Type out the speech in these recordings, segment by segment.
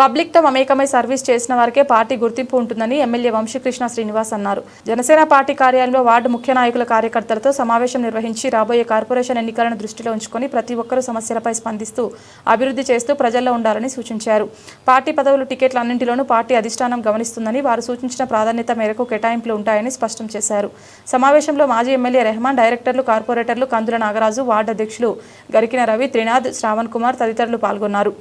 పబ్లిక్తో మమేకమై సర్వీస్ చేసిన వారికే పార్టీ గుర్తింపు ఉంటుందని ఎమ్మెల్యే వంశీకృష్ణ శ్రీనివాస్ అన్నారు. జనసేన పార్టీ కార్యాలయంలో వార్డు ముఖ్య నాయకుల కార్యకర్తలతో సమావేశం నిర్వహించి రాబోయే కార్పొరేషన్ ఎన్నికలను దృష్టిలో ఉంచుకొని ప్రతి ఒక్కరూ సమస్యలపై స్పందిస్తూ అభివృద్ధి చేస్తూ ప్రజల్లో ఉండాలని సూచించారు. పార్టీ పదవులు టికెట్ల అన్నింటిలోనూ పార్టీ అధిష్టానం గమనిస్తుందని వారు సూచించిన ప్రాధాన్యత మేరకు కేటాయింపులు ఉంటాయని స్పష్టం చేశారు. సమావేశంలో మాజీ ఎమ్మెల్యే రెహమాన్ డైరెక్టర్లు కార్పొరేటర్లు కందుల నాగరాజు వార్డు అధ్యక్షులు గరికిన రవి త్రినాథ్ శ్రావణ్ కుమార్ తదితరులు పాల్గొన్నారు.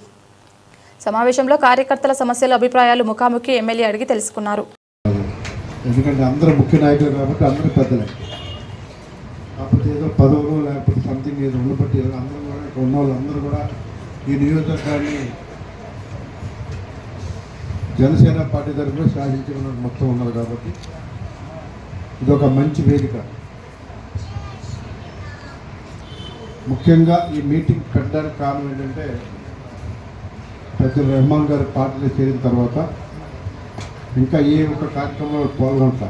సమావేశంలో కార్యకర్తల సమస్యల అభిప్రాయాలు ముఖాముఖి ఎమ్మెల్యే అడిగి తెలుసుకున్నారు. ఎందుకంటే అందరూ ముఖ్య నాయకులు కాబట్టి అందరూ పెద్దలే. కాకపోతే ఏదో పదవులు లేకపోతే సంథింగ్ ఏదో ఉండబట్టి అందరూ కూడా ఇక్కడ ఉన్న వాళ్ళందరూ కూడా ఈ నియోజకవర్గాన్ని జనసేన పార్టీ తరఫున శాసించిన మొత్తం ఉన్నారు కాబట్టి ఇది ఒక మంచి వేదిక. ముఖ్యంగా ఈ మీటింగ్ పెట్టడానికి కారణం ఏంటంటే పెద్దలు రెహమాన్ గారి పార్టీలో చేరిన తర్వాత ఇంకా ఏ ఒక్క కార్యక్రమంలో పాల్గొంటా.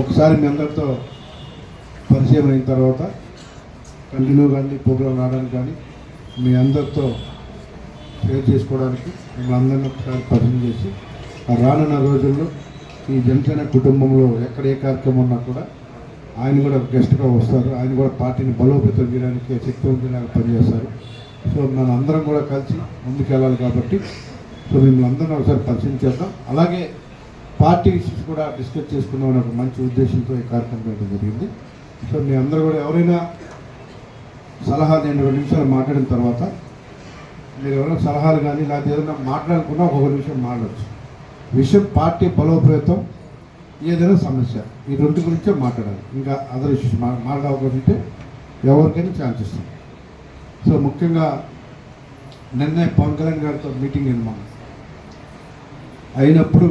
ఒకసారి మీ అందరితో పరిచయం అయిన తర్వాత కంటిన్యూ కానీ ప్రోగ్రాం రావడానికి కానీ మీ అందరితో షేర్ చేసుకోవడానికి మిమ్మల్ని అందరినీ ఒకసారి పరిచయం చేసి రానున్న రోజుల్లో ఈ జనసేన కుటుంబంలో ఎక్కడ ఏ కార్యక్రమం ఉన్నా కూడా ఆయన కూడా గెస్ట్గా వస్తారు. ఆయన కూడా పార్టీని బలోపేతం చేయడానికి శక్తివంతంగా పనిచేస్తారు. సో మన అందరం కూడా కలిసి ముందుకెళ్ళాలి కాబట్టి సో మిమ్మల్ని అందరం ఒకసారి పరిచయం చేద్దాం. అలాగే పార్టీ ఇష్యూస్ కూడా డిస్కస్ చేసుకుందాం అనే ఒక మంచి ఉద్దేశంతో ఈ కార్యక్రమం చేయడం జరిగింది. సో మీ అందరూ కూడా ఎవరైనా సలహా నేను రెండు నిమిషాలు మాట్లాడిన తర్వాత మీరు ఎవరైనా సలహాలు కానీ లేకపోతే ఏదైనా మాట్లాడుకున్నా ఒక్కొక్క నిమిషం మాట్లాడచ్చు. విషయం పార్టీ బలోపేతం ఏదైనా సమస్య ఈ రెండు గురించే మాట్లాడాలి. ఇంకా అదర్ ఇష్యూస్ మా మాట్లాడే అవకాశం ఉంటే ఎవరికైనా ఛాన్స్ ఇస్తాం. సో ముఖ్యంగా నిన్నే పవన్ కళ్యాణ్ గారితో మీటింగ్ అయింది మనం అయినప్పుడు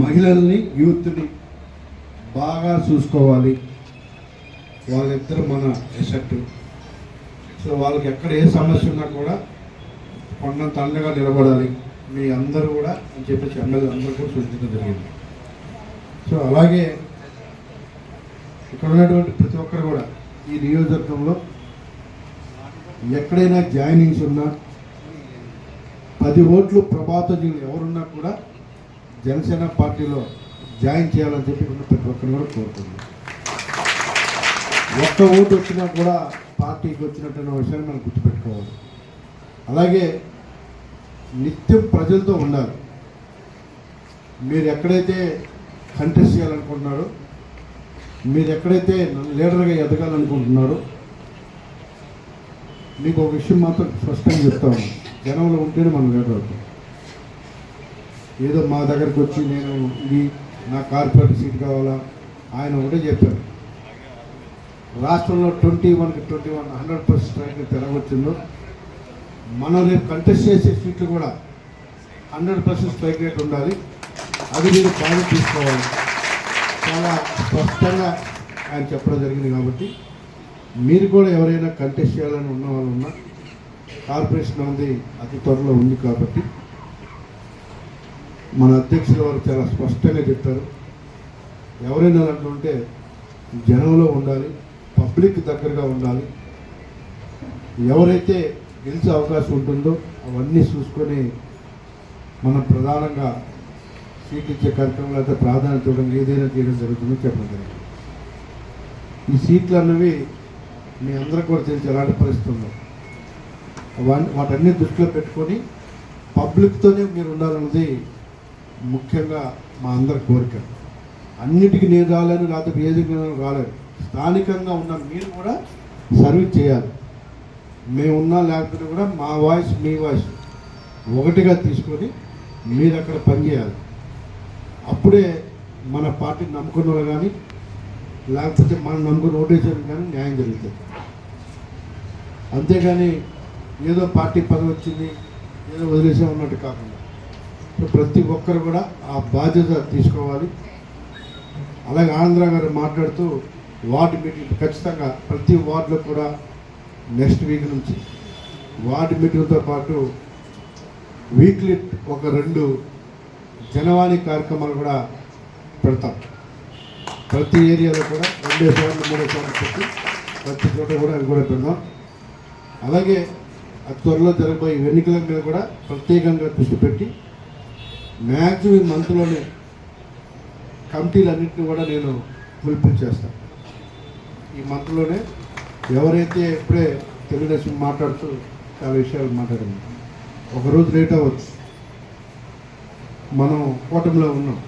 మహిళల్ని యూత్ని బాగా చూసుకోవాలి. వాళ్ళిద్దరు మన ఎసెట్ సో వాళ్ళకి ఎక్కడ ఏ సమస్య ఉన్నా కూడా కొండంత అండగా నిలబడాలి. మీ అందరూ కూడా అని చెప్పేసి ఎమ్మెల్యే అందరూ కూడా సూచించడం జరిగింది. సో అలాగే ఇక్కడ ఉన్నటువంటి ప్రతి ఒక్కరు కూడా ఈ నియోజకవర్గంలో ఎక్కడైనా జాయినింగ్స్ ఉన్నా పది ఓట్లు ప్రభాతజీలు ఎవరున్నా కూడా జనసేన పార్టీలో జాయిన్ చేయాలని చెప్పి ప్రతి ఒక్కరిని కూడా కోరుతుంది ఒక్క ఓటు వచ్చినా కూడా పార్టీకి వచ్చినట్టున్న విషయాన్ని మనం గుర్తుపెట్టుకోవాలి. అలాగే నిత్యం ప్రజలతో ఉండాలి. మీరు ఎక్కడైతే కంటెస్ట్ చేయాలనుకుంటున్నారో మీరు ఎక్కడైతే లీడర్గా ఎదగాలనుకుంటున్నారో మీకు ఒక విషయం మాత్రం స్పష్టంగా చెప్తాము జనంలో ఉంటేనే మనం లీడర్ అవుతాం. ఏదో మా దగ్గరకు వచ్చి నేను ఇది నా కార్పొరేట్ సీట్ కావాలా? ఆయన ఒకటే చెప్పారు. రాష్ట్రంలో ట్వంటీ వన్కి twenty one hundred percent strike తెరవచ్చిందో మనం రేపు కంటెస్ట్ చేసే సీట్లు కూడా హండ్రెడ్ పర్సెంట్ స్ట్రైక్ రేట్ ఉండాలి. అది మీరు బాగా తీసుకోవాలి చాలా స్పష్టంగా ఆయన చెప్పడం జరిగింది కాబట్టి మీరు కూడా ఎవరైనా కంటెస్ట్ చేయాలని ఉన్న వాళ్ళు ఉన్నా కార్పొరేషన్ అనేది అతి త్వరలో ఉంది కాబట్టి మన అధ్యక్షుల వారు చాలా స్పష్టంగా చెప్పారు. ఎవరైనా అంటుంటే జనంలో ఉండాలి పబ్లిక్ దగ్గరగా ఉండాలి. ఎవరైతే గెలిచే అవకాశం ఉంటుందో అవన్నీ చూసుకొని మనం ప్రధానంగా సీట్ ఇచ్చే కార్యక్రమం అయితే ప్రాధాన్యత ఇవ్వడం ఏదైనా చేయడం జరుగుతుందని చెప్పడం జరిగింది. ఈ సీట్లు అన్నవి మీ అందరూ కూడా తెలిసి ఎలాంటి పరిస్థితి ఉందో వాటన్ని దృష్టిలో పెట్టుకొని పబ్లిక్తోనే మీరు ఉండాలన్నది ముఖ్యంగా మా అందరి కోరిక. అన్నిటికీ నేను రాలేను లేకపోతే వేదిక రాలేను. స్థానికంగా ఉన్న మీరు కూడా సర్వీస్ చేయాలి. మేము ఉన్నా లేకపోతే కూడా మా వాయిస్ మీ వాయిస్ ఒకటిగా తీసుకొని మీరు అక్కడ పనిచేయాలి. అప్పుడే మన పార్టీని నమ్ముకున్న వాళ్ళు కానీ లేకపోతే మనం నమ్ముకుని ఓటేసారు కానీ న్యాయం జరుగుతుంది. అంతేగాని ఏదో పార్టీ పదవి వచ్చింది ఏదో వదిలేసే ఉన్నట్టు కాకుండా ఇప్పుడు ప్రతి ఒక్కరు కూడా ఆ బాధ్యత తీసుకోవాలి. అలాగే ఆంధ్ర గారు మాట్లాడుతూ వార్డు మీటింగ్ ఖచ్చితంగా ప్రతి వార్డులో కూడా నెక్స్ట్ వీక్ నుంచి వార్డు మీటింగ్తో పాటు వీక్లీ ఒక రెండు జనవాణి కార్యక్రమాలు కూడా పెడతాం. ప్రతి ఏరియాలో కూడా రెండే సార్లు మూడో సార్లు పెట్టి ప్రతి చోట కూడా అవి కూడా పెడదాం. అలాగే త్వరలో జరగబోయే ఎన్నికల మీద కూడా ప్రత్యేకంగా దృష్టి పెట్టి మ్యాక్సిమం మంత్లోనే కమిటీలన్నింటినీ కూడా నేను పిలిపించేస్తాను చేస్తాను ఈ మంత్లోనే ఎవరైతే ఇప్పుడే తెలుగుదేశం మాట్లాడుతూ చాలా విషయాలు మాట్లాడింది ఒకరోజు లేట్ అవ్వచ్చు. మనం కూటమిలో ఉన్నాం.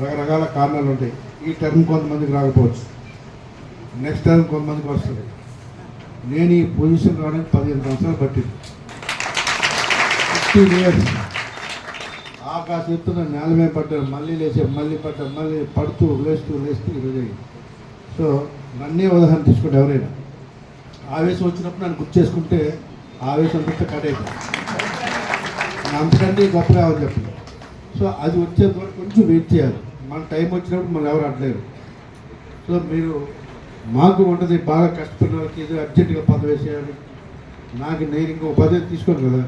రకరకాల కారణాలు ఉంటాయి. ఈ టర్మ్ కొంతమందికి రాకపోవచ్చు. నెక్స్ట్ టర్మ్ కొంతమందికి వస్తుంది. నేను ఈ పొజిషన్ రావడానికి పదిహేను సంవత్సరాలు పట్టింది. Fifteen years. ఆకాశం ఎత్తున నేల మీద పడ్డారు మళ్ళీ లేచే మళ్ళీ పడ్డారు మళ్ళీ పడుతూ లేస్తూ లేస్తూ ఈరోజు అయ్యింది సో నన్నే ఉదాహరణ తీసుకుంటే ఎవరైనా. ఆవేశం వచ్చినప్పుడు నన్ను గుర్తు చేసుకుంటే ఆవేశం అంతా కట్ అయిపోయింది అంతకంటే గొప్పగా అవని చెప్పలేదు సో అది వచ్చే వరకు కొంచెం వెయిట్ చేయాలి. మన టైం వచ్చినప్పుడు మనం ఎవరు అడలేరు. సో మీరు మాకు ఉంటుంది బాగా కష్టపడిన వాళ్ళకి ఏదో అర్జెంటుగా పదవి వేసేయాలి. నాకు నేను ఇంకో పదవి తీసుకోను కదా.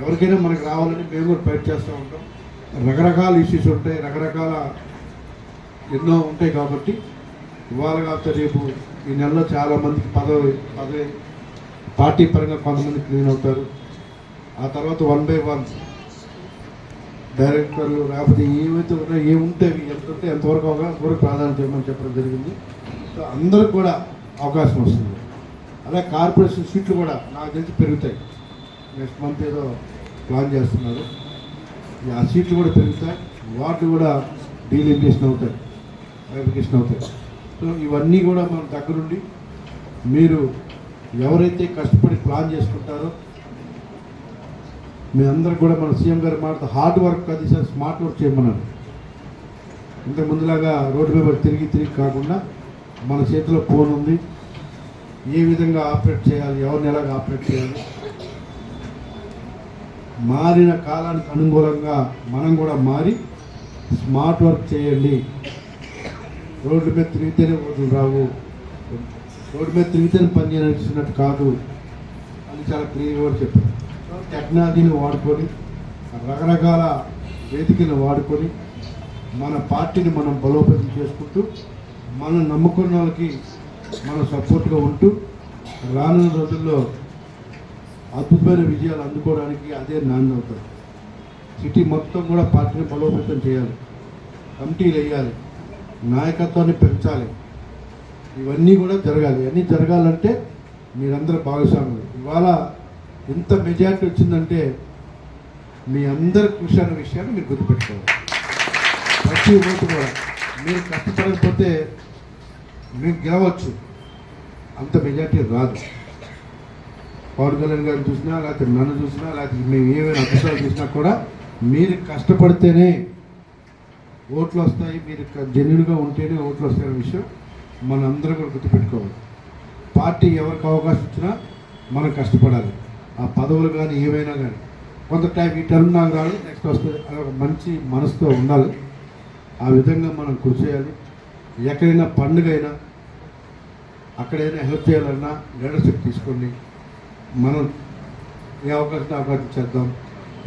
ఎవరికైనా మనకు రావాలని మేము కూడా ఫైట్ చేస్తూ ఉంటాం. రకరకాల ఇష్యూస్ ఉంటాయి రకరకాల ఎన్నో ఉంటాయి కాబట్టి ఇవాళ కాకపోతే రేపు ఈ నెలలో చాలామందికి పదవి పదవి పార్టీ పరంగా కొంతమంది క్లీన్ అవుతారు. ఆ తర్వాత వన్ బై వన్ డైరెక్టర్లు లేకపోతే ఏమైతే ఉన్నాయో ఏముంటే ఎంత ఉంటే ఎంతవరకు అవగా అంతవరకు ప్రాధాన్యత ఇవ్వమని చెప్పడం జరిగింది. సో అందరికి కూడా అవకాశం వస్తుంది. అలా కార్పొరేషన్ సీట్లు కూడా నాకు తెలిసి పెరుగుతాయి. నెక్స్ట్ మంత్ ఏదో ప్లాన్ చేస్తున్నారు. ఆ సీట్లు కూడా పెరుగుతాయి. వాటి కూడా డీలిమిటేషన్ అవుతాయి. వెరిఫికేషన్ అవుతాయి. సో ఇవన్నీ కూడా మన దగ్గరుండి మీరు ఎవరైతే కష్టపడి ప్లాన్ చేసుకుంటారో మీ అందరికి కూడా మన సీఎం గారు మాట హార్డ్ వర్క్ అది సార్ స్మార్ట్ వర్క్ చేయమన్నారు. ఇంతకు ముందులాగా రోడ్డు మీద తిరిగి తిరిగి కాకుండా మన చేతిలో ఫోన్ ఉంది. ఏ విధంగా ఆపరేట్ చేయాలి? ఎవరిని ఎలాగ ఆపరేట్ చేయాలి? మారిన కాలానికి అనుకూలంగా మనం కూడా మారి స్మార్ట్ వర్క్ చేయండి. రోడ్డు మీద తిరిగితేనే ఓట్లు రావు. రోడ్డు మీద తిరిగితేనే పని చేయాల్సినట్టు కాదు. అని చాలా క్లియర్గా చెప్పారు. టెక్నాలజీని వాడుకొని రకరకాల వేదికను వాడుకొని మన పార్టీని మనం బలోపేతం చేసుకుంటూ మనం నమ్ముకున్న వాళ్ళకి మనం సపోర్ట్గా ఉంటూ రానున్న రోజుల్లో అద్భుతమైన విజయాలు అందుకోవడానికి అదే నాన్న అవుతుంది. సిటీ మొత్తం కూడా పార్టీని బలోపేతం చేయాలి. కమిటీలు వేయాలి. నాయకత్వాన్ని పెంచాలి. ఇవన్నీ కూడా జరగాలి. ఇవన్నీ జరగాలంటే మీరందరూ భాగస్వాములు. ఇవాళ ఎంత మెజారిటీ వచ్చిందంటే మీ అందరి కృషి అనే విషయాన్ని మీరు గుర్తుపెట్టుకోవాలి. ప్రతి ఓటు కూడా మీరు కష్టపడకపోతే మీరు గెలవచ్చు. అంత మెజారిటీ రాదు. పవన్ కళ్యాణ్ గారిని చూసినా లేకపోతే నన్ను చూసినా లేకపోతే మేము ఏమైనా అద్భుతాలు చూసినా కూడా మీరు కష్టపడితేనే ఓట్లు వస్తాయి మీరు జెన్యున్గా ఉంటేనే ఓట్లు వస్తాయనే విషయం మనందరం కూడా గుర్తుపెట్టుకోవాలి. పార్టీ ఎవరికి అవకాశం ఇచ్చినా మనం కష్టపడాలి. ఆ పదవులు కానీ ఏమైనా కానీ కొంత టైం ఈ టర్మ్ నాకు రాదు నెక్స్ట్ వస్తుంది అది ఒక మంచి మనసుతో ఉండాలి. ఆ విధంగా మనం కృషి చేయాలి. ఎక్కడైనా పండుగ అయినా అక్కడైనా హెల్ప్ చేయాలన్నా లీడర్షిప్ తీసుకోండి. మనం ఏ అవకాశం అవకాశం చేద్దాం.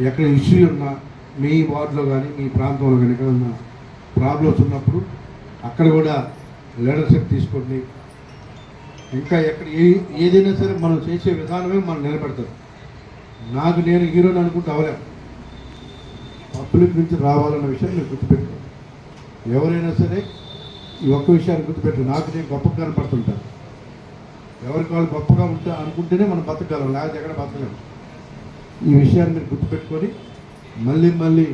ఎక్కడ ఇష్యూ ఉన్నా మీ వార్డులో కానీ మీ ప్రాంతంలో కానీ ఎక్కడన్నా ప్రాబ్లమ్స్ ఉన్నప్పుడు అక్కడ కూడా లీడర్షిప్ తీసుకోండి. ఇంకా ఎక్కడ ఏ ఏదైనా సరే మనం చేసే విధానమే మనం నిలబెడతాం. నాకు నేను హీరోని అనుకుంటూ అవలేం. పబ్లిక్ నుంచి రావాలన్న విషయం నేను గుర్తుపెట్టుకో ఎవరైనా సరే ఈ ఒక్క విషయాన్ని గుర్తుపెట్టు నాకు నేను గొప్పగా కనపడుతుంటాను ఎవరికి వాళ్ళు గొప్పగా ఉంటా అనుకుంటేనే మనం బతకగలం. లేకపోతే ఎక్కడ బతకలేము ఈ విషయాన్ని మీరు గుర్తుపెట్టుకొని మళ్ళీ మళ్ళీ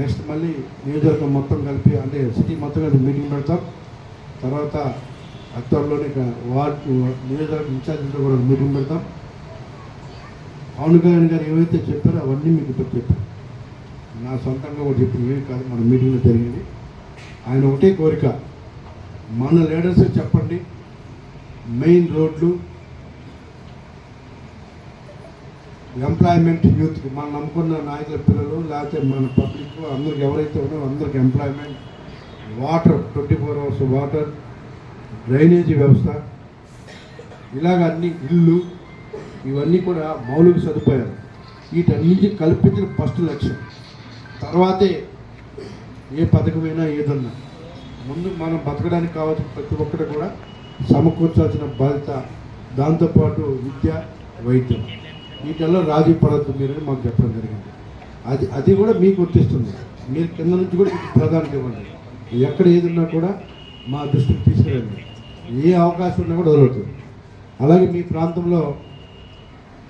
నెక్స్ట్ మళ్ళీ నియోజకవర్గం మొత్తం కలిపి అంటే సిటీ మొత్తం కలిపి మీటింగ్ పెడతాం. తర్వాత అక్టోబర్లోనే వార్డు నియోజకవర్గం ఇన్ఛార్జితో కూడా మీటింగ్ పెడతాం. పవన్ గారు ఏవైతే చెప్పారో అవన్నీ మీకు ఇప్పుడు చెప్పారు నా సొంతంగా కూడా చెప్పిన ఏం కాదు మన మీటింగ్లో జరిగింది. ఆయన ఒకటే కోరిక మన లీడర్స్ చెప్పండి మెయిన్ రోడ్లు ఎంప్లాయ్మెంట్ యూత్కి మనం నమ్ముకున్న నాయకుల పిల్లలు లేకపోతే మన పబ్లిక్ అందరికి ఎవరైతే ఉన్నారో అందరికి employment water twenty four hours water drainage వ్యవస్థ ఇలాగ అన్ని ఇల్లు ఇవన్నీ కూడా మౌలిక సదుపాయాలు. వీటన్నింటి కల్పించిన ఫస్ట్ లక్ష్యం. తర్వాతే ఏ పథకమైనా ఏదన్నా. ముందు మనం బతకడానికి కావాల్సిన ప్రతి ఒక్కటి కూడా సమకూర్చాల్సిన బాధ్యత దాంతోపాటు విద్య వైద్యం. వీటిల్లో రాజీ పడద్దు మీరని మాకు చెప్పడం జరిగింది. అది అది కూడా మీకు వర్తిస్తుంది మీరు కింద నుంచి కూడా మీకు ప్రాధాన్యత ఇవ్వండి. ఎక్కడ ఏదున్నా కూడా మా దృష్టికి తీసుకురండి. ఏ అవకాశం ఉన్నా కూడా వదలవుతుంది అలాగే మీ ప్రాంతంలో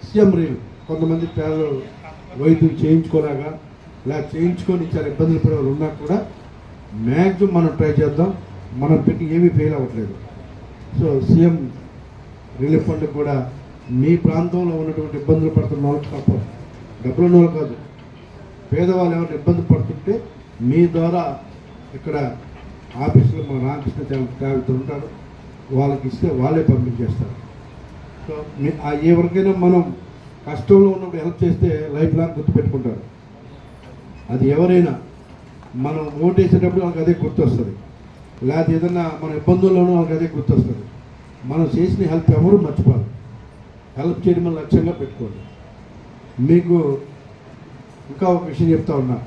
సీఎం రీల్ కొంతమంది పేదలు వైద్యం చేయించుకోలేక లేక చేయించుకొని చాలా ఇబ్బందులు పడే ఉన్నా కూడా మ్యాక్సిమం మనం ట్రై చేద్దాం. మనం పెట్టి ఏమీ ఫెయిల్ అవ్వట్లేదు. సో సీఎం రిలీఫ్ ఫండ్ కూడా మీ ప్రాంతంలో ఉన్నటువంటి ఇబ్బందులు పడుతున్న వాళ్ళకి తప్ప డబ్బులు ఉన్న వాళ్ళు కాదు. పేదవాళ్ళు ఎవరైనా ఇబ్బంది పడుతుంటే మీ ద్వారా ఇక్కడ ఆఫీసులో మా రామకృష్ణ ఉంటారు. వాళ్ళకి ఇస్తే వాళ్ళే పంపించేస్తారు ఎవరికైనా మనం కష్టంలో ఉన్నప్పుడు హెల్ప్ చేస్తే లైఫ్ లాంగ్ గుర్తుపెట్టుకుంటారు. అది ఎవరైనా మనం ఓటేసేటప్పుడు వాళ్ళకి అదే గుర్తొస్తుంది. లేకపోతే ఏదన్నా మన ఇబ్బందుల్లోనూ వాళ్ళకి అదే గుర్తొస్తుంది. మనం చేసిన హెల్ప్ ఎవరు మర్చిపోరు. హెల్ప్ చేయడం మన లక్ష్యంగా పెట్టుకోండి. మీకు ఇంకా ఒక విషయం చెప్తా ఉన్నా.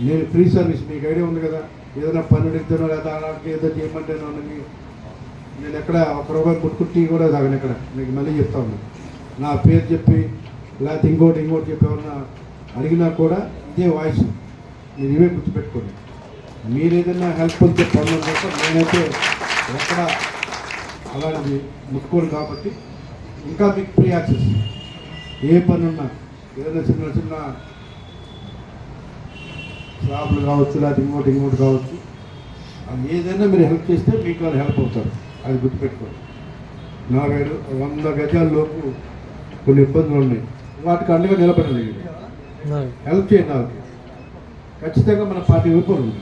నేను ఫ్రీ సర్వీస్ మీకు ఐడియా ఉంది కదా? ఏదైనా పని అడిగితేనో లేదా అలాంటి ఏదో చేయమంటేనో నేను ఎక్కడ ఒక రూపాయి ముట్టుకుట్టి కూడా తాగను ఎక్కడ. మీకు మళ్ళీ చెప్తా ఉన్నా. నా పేరు చెప్పి లేకపోతే ఇంకోటి ఇంకోటి చెప్పి ఎవరన్నా అడిగినా కూడా ఇదే వాయిస్. మీరు ఇవే గుర్తుపెట్టుకోండి. మీరు ఏదైనా హెల్ప్ ఉంటే పనులు కోసం నేనైతే ఎక్కడ అలాంటిది ముట్టుకోను కాబట్టి ఇంకా మీకు ఫ్రీ యాక్సెస్. ఏ పని ఉన్నా ఏదైనా చిన్న చిన్న షాపులు కావచ్చు లేకపోతే ఇంకోటి ఇంకోటి కావచ్చు. అది ఏదైనా మీరు హెల్ప్ చేస్తే మీకు వాళ్ళు హెల్ప్ అవుతారు. అది గుర్తుపెట్టుకోండి నాలుగైదు వంద గజాల లోపు కొన్ని ఇబ్బందులు ఉన్నాయి వాటికి అండగా నిలబడండి హెల్ప్ చేయండి వాళ్ళకి ఖచ్చితంగా మన పార్టీ వైపు ఉంది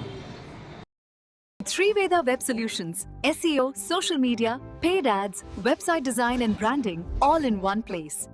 Three Veda Web Solutions, SEO, social media, paid ads, website design and branding, all in one place.